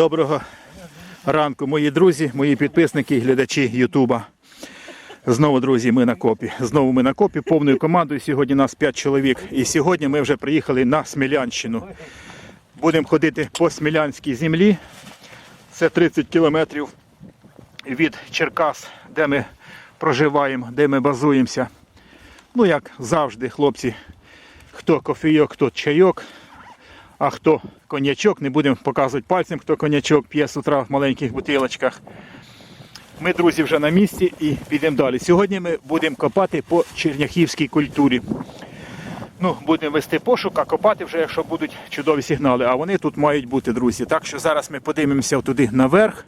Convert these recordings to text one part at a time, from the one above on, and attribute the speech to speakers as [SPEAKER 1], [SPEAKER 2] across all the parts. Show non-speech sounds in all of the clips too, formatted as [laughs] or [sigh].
[SPEAKER 1] Доброго ранку, мої друзі, мої підписники і глядачі Ютуба. Знову, друзі, ми на копі. Знову ми на копі повною командою. Сьогодні нас 5 чоловік. І сьогодні ми вже приїхали на Смілянщину. Будемо ходити по Смілянській землі. Це 30 кілометрів від Черкас, де ми проживаємо, де ми базуємося. Ну, як завжди, хлопці, хто кофійок, хто чайок, а хто коньячок, не будемо показувати пальцем, хто коньячок п'є з утра в маленьких бутилочках. Ми, друзі, вже на місці і підемо далі. Сьогодні ми будемо копати по черняхівській культурі. Ну, будемо вести пошук, а копати вже, якщо будуть чудові сигнали. А вони тут мають бути, друзі. Так що зараз ми подивимося туди наверх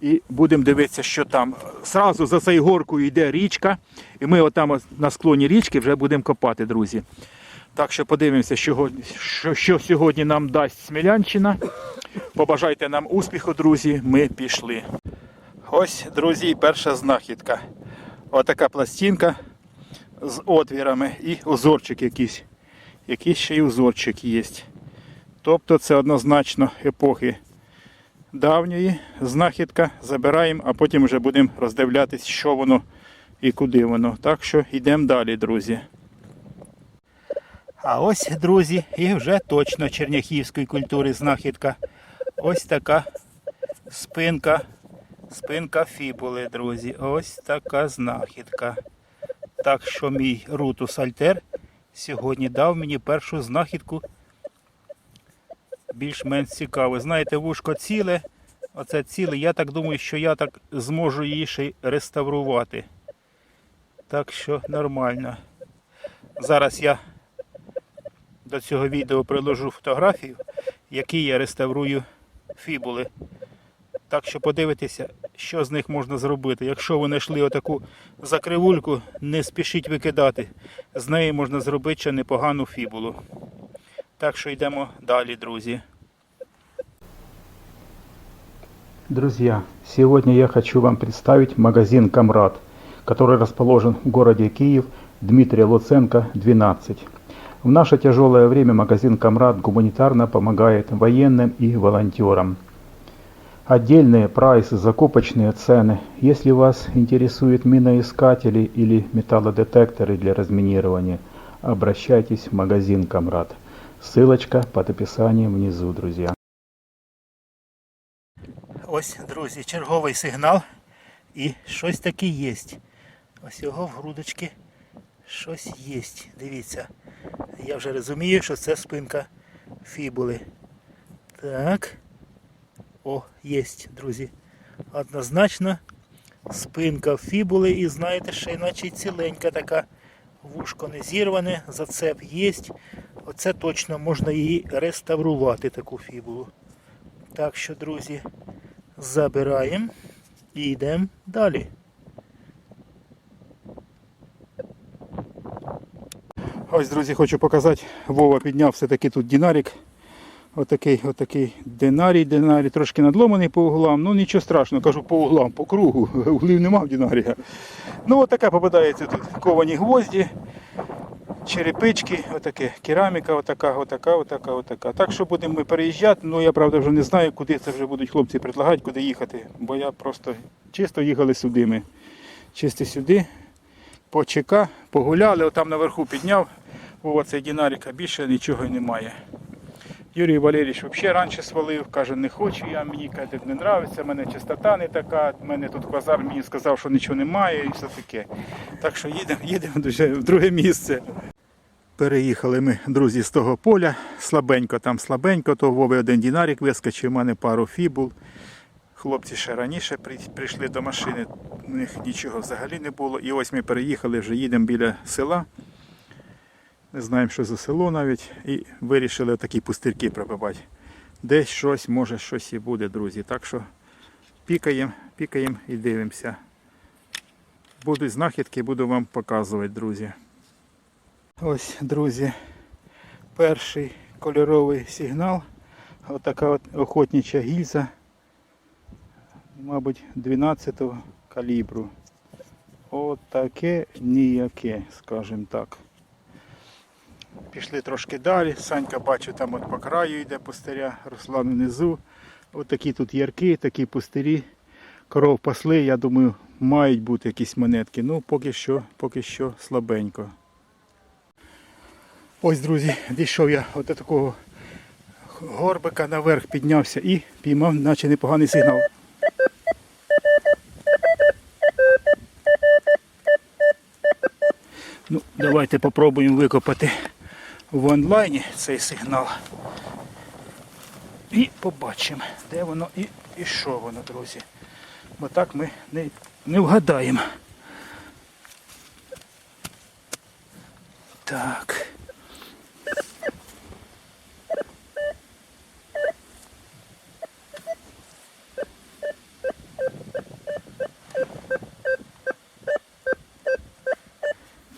[SPEAKER 1] і будемо дивитися, що там. Сразу за цією горкою йде річка, і ми отам на склоні річки вже будемо копати, друзі. Так що подивимося, що, що, що сьогодні нам дасть Смілянщина. Побажайте нам успіху, друзі. Ми пішли. Ось, друзі, перша знахідка. Отака пластинка з отвірами і узорчик якийсь. Якийсь ще й узорчик є. Тобто це однозначно епохи давньої знахідка. Забираємо, а потім вже будемо роздивлятись, що воно і куди воно. Так що йдемо далі, друзі. А ось, друзі, і вже точно черняхівської культури знахідка. Ось така спинка. Спинка фібули, друзі. Ось така знахідка. Так що мій Рутус Альтер сьогодні дав мені першу знахідку більш-менш цікаву. Знаєте, вушко ціле, оце ціле. Я так думаю, що я так зможу її ще й реставрувати. Так що нормально. Зараз я до цього відео приложу фотографію, які я реставрую фібули. Так що подивитися, що з них можна зробити. Якщо ви знайшли отаку закривульку, не спішіть викидати. З неї можна зробити ще непогану фібулу. Так що йдемо далі, друзі. Друзья, сегодня я хочу вам представить магазин «Камрад», который расположен в городе Киев, Дмитрия Луценко, 12. В наше тяжелое время магазин «Камрад» гуманитарно помогает военным и волонтерам. Отдельные прайсы, закупочные цены. Если вас интересуют миноискатели или металлодетекторы для разминирования, обращайтесь в магазин «Камрад». Ссылочка под описанием внизу, друзья. Ось, друзі, черговий сигнал. І щось таке є. Ось його в грудочки щось є. Дивіться. Я вже розумію, що це спинка фібули. Так. О, є, друзі. Однозначно спинка фібули і знаєте, ще й наче ціленька така. Вушко не зірване, зацеп є. Оце точно можна її реставрувати, таку фібулу. Так що, друзі, забираємо і йдемо далі. Ось, друзі, хочу показати. Вова підняв все-таки тут динарик. Отакий, отакий динарій, динарій, трошки надломаний по углам. Ну нічого страшного, кажу по углам, по кругу. [laughs] Углів нема в динарія. Ну отака попадається тут ковані гвозді, черепички, отаке, кераміка, отака, отака, отака, отака. Так що будемо ми переїжджати. Ну я правда вже не знаю, куди це вже будуть хлопці предлагати, куди їхати. Бо я просто чисто їхали сюди ми. Чисто сюди. По погуляли, отам наверху підняв. О, цей динарик, а більше нічого й немає. Юрій Валерійович взагалі раніше свалив, каже, не хочу я, мені каже, не подобається, в мене чистота не така, в мене тут базар мені сказав, що нічого немає і все таке. Так що їдемо, [laughs] їдемо в друге місце. Переїхали ми, друзі, з того поля, слабенько там слабенько, то Вови один динарик вискочив, у мене пару фібул. Хлопці ще раніше прийшли до машини, у них нічого взагалі не було. І ось ми переїхали, вже їдемо біля села. Не знаємо, що за село навіть. І вирішили такі пустирки пробивати. Десь щось, може щось і буде, друзі. Так що пікаємо, пікаємо і дивимося. Будуть знахідки, буду вам показувати, друзі. Ось, друзі, перший кольоровий сигнал. Отака от охотнича гільза. Мабуть, 12 го калібру. Отаке ніяке, скажімо так. Пішли трошки далі. Санька бачу, там от по краю йде пустиря, Руслан внизу. От такі тут ярки, такі пустирі. Коров пасли, я думаю, мають бути якісь монетки. Ну, поки що, поки що слабенько. Ось, друзі, дійшов я от до такого горбика наверх піднявся і піймав, наче непоганий сигнал. Ну, давайте попробуємо викопати в онлайні цей сигнал. І побачимо, де воно і, і що воно, друзі. Бо так ми не, не вгадаємо. Так.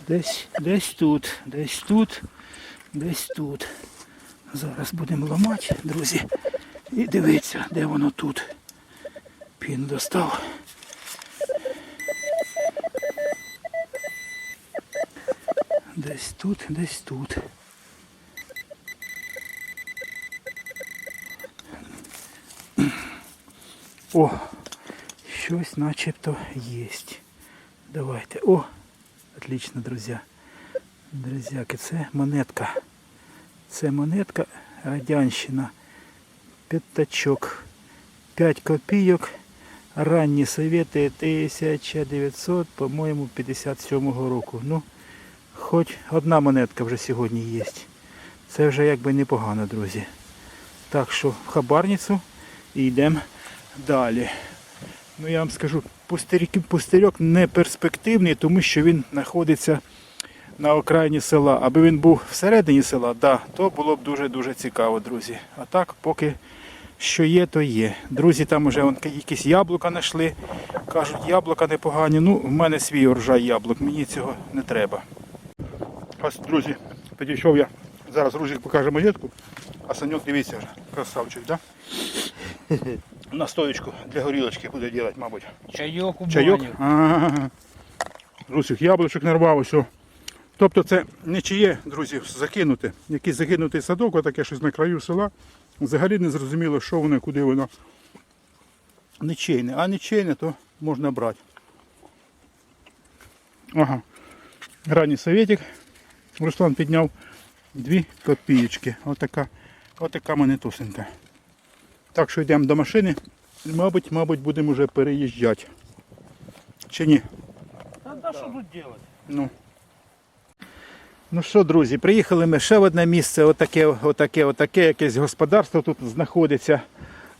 [SPEAKER 1] Десь, десь тут, десь тут, десь тут. Зараз будемо ламати, друзі. І дивитися, де воно тут. Пін достав. Десь тут, десь тут. О, щось начебто є. Давайте. О, отлично, друзі. Друзяки, це монетка. Це монетка радянщина. П'ятачок. 5 копійок. Ранні совєти 1900, по-моєму, 57-го року. Ну, хоч одна монетка вже сьогодні є. Це вже якби непогано, друзі. Так що в хабарницю і йдемо далі. Ну я вам скажу, пустирьок, не перспективний, тому що він знаходиться на окраїні села. Аби він був всередині села, да, то було б дуже-дуже цікаво, друзі. А так, поки що є, то є. Друзі, там вже вон якісь яблука знайшли. Кажуть, яблука непогані. Ну, в мене свій урожай яблук, мені цього не треба. Ось, друзі, підійшов я. Зараз Ружик покаже монетку, а Саньок дивіться вже. Красавчик, так? Да? [laughs] Настоечку для горілочки буде робити, мабуть.
[SPEAKER 2] Чайок у
[SPEAKER 1] Чайок? Ага. Русик яблучок нарвав усе. Тобто це не чиє, друзі, закинуте. Якийсь закинутий садок, отаке щось на краю села. Взагалі не зрозуміло, що воно, куди воно. Нічийне. А нічийне, то можна брати. Ага. Ранній советик. Руслан підняв дві копієчки. Отака, отака монетусинка. Так що йдемо до машини. Мабуть, мабуть, будемо вже переїжджати. Чи ні?
[SPEAKER 2] Та да, що тут робити?
[SPEAKER 1] Ну. Ну що, друзі, приїхали ми ще в одне місце, отаке, отаке, отаке, якесь господарство тут знаходиться.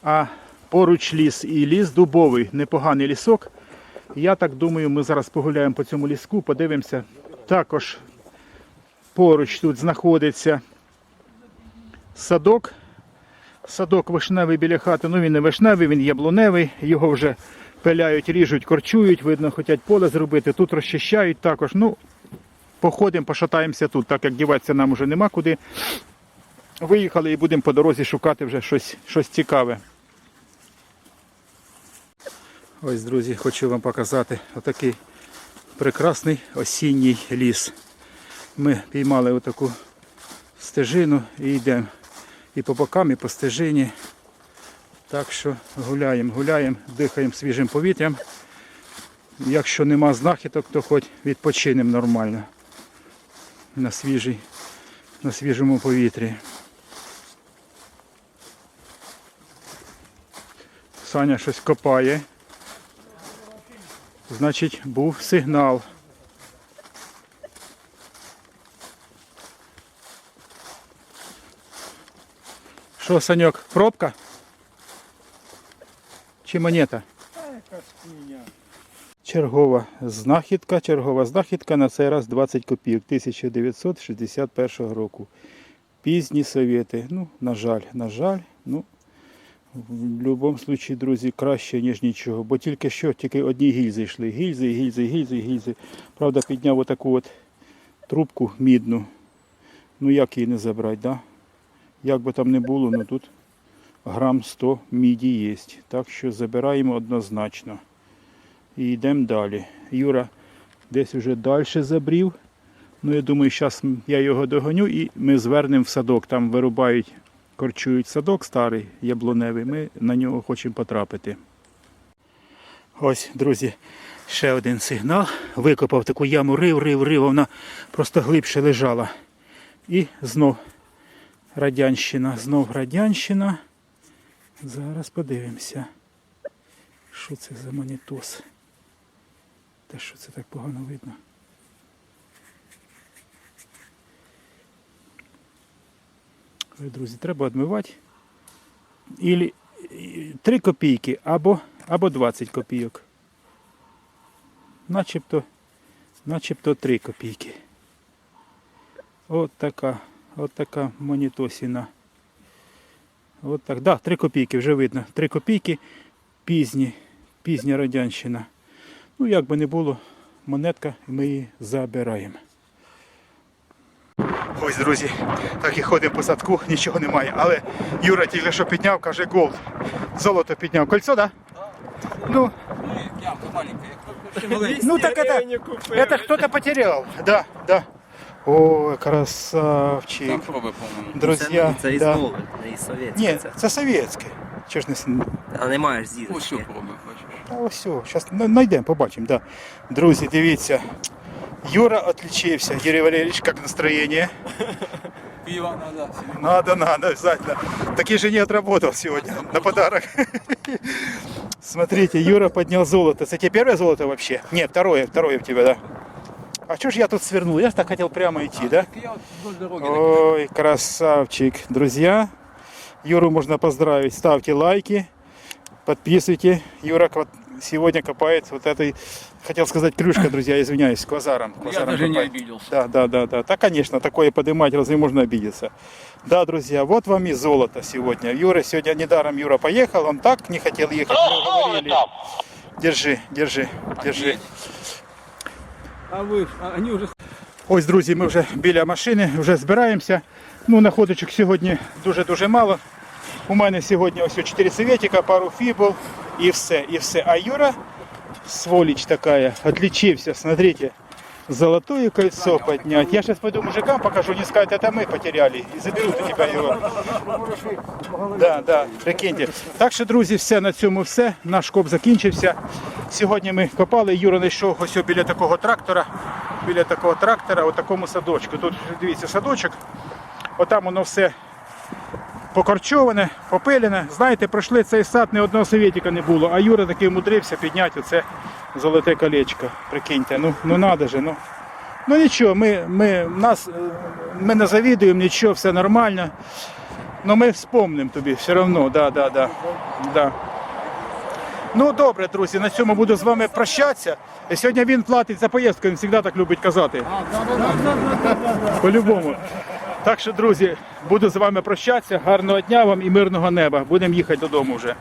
[SPEAKER 1] А поруч ліс і ліс дубовий, непоганий лісок. Я так думаю, ми зараз погуляємо по цьому ліску, подивимося. Також поруч тут знаходиться садок. Садок вишневий біля хати. Ну він не вишневий, він яблуневий. Його вже пиляють, ріжуть, корчують, видно, хочуть поле зробити. Тут розчищають також. Ну, походимо, пошатаємося тут, так як діватися нам вже нема куди. Виїхали і будемо по дорозі шукати вже щось, щось цікаве. Ось, друзі, хочу вам показати отакий прекрасний осінній ліс. Ми піймали отаку стежину і йдемо і по бокам, і по стежині. Так що гуляємо, гуляємо, дихаємо свіжим повітрям. Якщо нема знахідок, то хоч відпочинемо нормально на, свіжій, на свіжому повітрі. Саня щось копає. Значить, був сигнал. Що, Саньок, пробка? Чи монета? Чергова знахідка, чергова знахідка на цей раз 20 копійок 1961 року. Пізні совєти. Ну, на жаль, на жаль, ну, в будь-якому випадку, друзі, краще, ніж нічого. Бо тільки що, тільки одні гільзи йшли. Гільзи, гільзи, гільзи, гільзи. Правда, підняв отаку от трубку мідну. Ну як її не забрати, да? Як би там не було, ну тут грам 100 міді є. Так що забираємо однозначно. І йдемо далі. Юра десь вже далі забрів. Ну, я думаю, зараз я його догоню і ми звернемо в садок. Там вирубають корчують садок старий яблуневий. Ми на нього хочемо потрапити. Ось, друзі, ще один сигнал. Викопав таку яму, рив, рив, рив, вона просто глибше лежала. І знов Радянщина, знов Радянщина. Зараз подивимося. Що це за монітос? Та що це так погано видно? Ой, Друзі, треба відмивати. Ілі 3 копійки або, або 20 копійок. Начебто, начебто 3 копійки. От така, от така монітосіна. От так. Да, 3 копійки вже видно. 3 копійки пізні, пізня радянщина. Ну, як би не було, монетка, ми її забираємо. Ось, друзі, так і ходимо по садку, нічого немає. Але Юра тільки що підняв, каже, голд. Золото підняв. Кольцо, так? Да? Ну, ну так это, это кто-то потерял. Да, да. О, красавчик.
[SPEAKER 2] Там проби, по-моєму.
[SPEAKER 1] Друзі,
[SPEAKER 3] Це із
[SPEAKER 1] да.
[SPEAKER 3] нове, не із совєтське.
[SPEAKER 1] Ні,
[SPEAKER 3] це.
[SPEAKER 1] це совєтське. Чого ж не
[SPEAKER 3] А не маєш
[SPEAKER 2] Ось
[SPEAKER 3] зірочки.
[SPEAKER 2] що проби.
[SPEAKER 1] Та ось все, зараз знайдемо, побачимо. Да. Друзі, дивіться. Юра отличився. Юрій Валерійович, як настроєння? [laughs]
[SPEAKER 2] Пиво надо.
[SPEAKER 1] Надо, надо, обязательно. Такие же не отработал сегодня на подарок. [laughs] Смотрите, Юра поднял золото. Это тебе первое золото вообще? Нет, второе, второе в тебя, да. А что ж я тут свернул? Я ж так хотел прямо идти, да?
[SPEAKER 2] Так я от вдоль дороги.
[SPEAKER 1] Ой, красавчик. Друзья, Юру можно поздравить. Ставьте лайки, подписывайте. Юра вот сегодня копает вот этой, хотел сказать крышка, друзья, извиняюсь, квазаром.
[SPEAKER 2] Я
[SPEAKER 1] квазаром
[SPEAKER 2] даже не
[SPEAKER 1] копает.
[SPEAKER 2] обиделся.
[SPEAKER 1] Да, да, да, да. Да, конечно, такое поднимать, разве можно обидеться? Да, друзья, вот вам и золото сегодня. Юра сегодня недаром Юра поехал, он так не хотел ехать, мы говорили. Держи, держи, держи.
[SPEAKER 2] А вы, а они уже
[SPEAKER 1] Ось, друзі, ми вже біля машини, вже збираємося. Ну, находочок сьогодні дуже-дуже мало. У мене сьогодні ось 4 советика, пару фібул І все, і все. А Юра, своліч така, отличився, смотрите. Золотое кольцо поднять. Я сейчас пойду мужикам покажу, не скажут, это мы потеряли. И заберут у тебя его. Да, да, прикиньте. Так що, друзі, все на цьому все. Наш коп закінчився. Сьогодні ми копали. Юра знайшов ось біля такого трактора. Біля такого трактора, у такому садочку. Тут дивіться садочок. Отам воно все покорчоване, попилене. Знаєте, пройшли цей сад, ні одного совєтіка не було. А Юра таки вмудрився підняти оце золоте колечко. Прикиньте, ну, ну надо же, ну. Ну нічого, ми, ми, нас, е, ми не завідуємо, нічого, все нормально. Ну ми вспомнимо тобі все одно, да, да, да, да. Ну добре, друзі, на цьому буду з вами прощатися. Сьогодні він платить за поїздку, він завжди так любить казати. По-любому. Так що, друзі, буду з вами прощатися. Гарного дня вам і мирного неба. Будемо їхати додому вже.